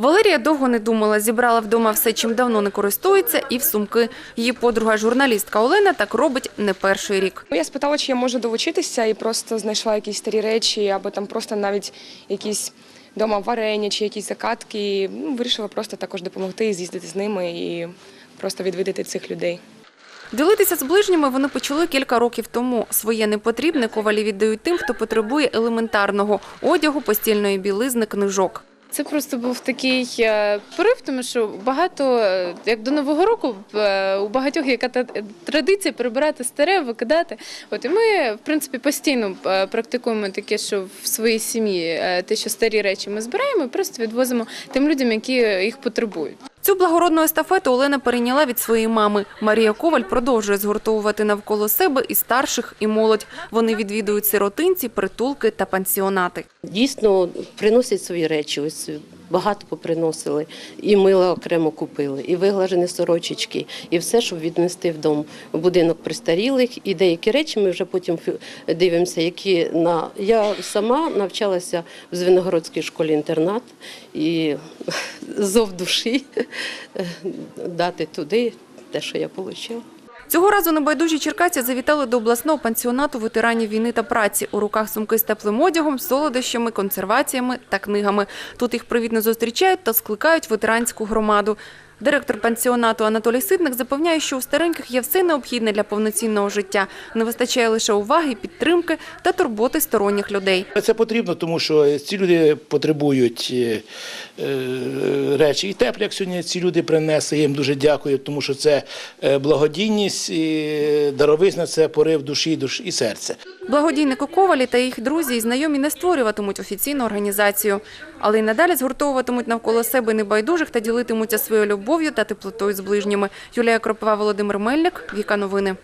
Валерія довго не думала, зібрала вдома все, чим давно не користується, і в сумки. Її подруга, журналістка Олена, так робить не перший рік. Ну, Я спитала, чи я можу долучитися, і просто знайшла якісь старі речі, або там просто навіть якісь дома варення чи якісь закатки. І, Ну, вирішила просто також допомогти, з'їздити з ними і просто відвідати цих людей. Ділитися з ближніми вони почали кілька років тому. Своє непотрібне ковалі віддають тим, хто потребує елементарного одягу, постільної білизни, книжок. Це просто був такий е, порив, тому що багато, е, як до Нового року, е, у багатьох яка традиція прибирати старе, викидати. От і ми, в принципі, постійно практикуємо таке, що в своїй сім'ї те, що старі речі ми збираємо, і просто відвозимо тим людям, які їх потребують. Цю благородну естафету Олена перейняла від своєї мами. Марія Коваль продовжує згуртовувати навколо себе і старших, і молодь. Вони відвідують сиротинці, притулки та пансіонати. Дійсно приносять свої речі. Ось багато поприносили. І мила окремо купили, і виглажені сорочечки, і все, щоб віднести в дом. Будинок престарілих. І деякі речі ми вже потім дивимося, які на я сама навчалася в Звенигородській школі інтернат і зов душі дати туди те, що я отримала. Цього разу небайдужі черкасці завітали до обласного пансіонату ветеранів війни та праці. У руках сумки з теплим одягом, солодощами, консерваціями та книгами. Тут їх привітно зустрічають та скликають ветеранську громаду. Директор пансіонату Анатолій Ситник запевняє, що у стареньких є все необхідне для повноцінного життя. Не вистачає лише уваги, підтримки та турботи сторонніх людей. Це потрібно, тому що ці люди потребують е, е, речі. І теплі, як сьогодні ці люди принесли. Я їм дуже дякую, тому що це е, благодійність, і даровизна це порив душі душ- і серця. Благодійники Ковалі та їх друзі і знайомі не створюватимуть офіційну організацію, але й надалі згуртовуватимуть навколо себе небайдужих та ділитимуться своєю любов'ю та теплотою з ближніми. Юлія Кропова, Володимир Мельник, Віка Новини.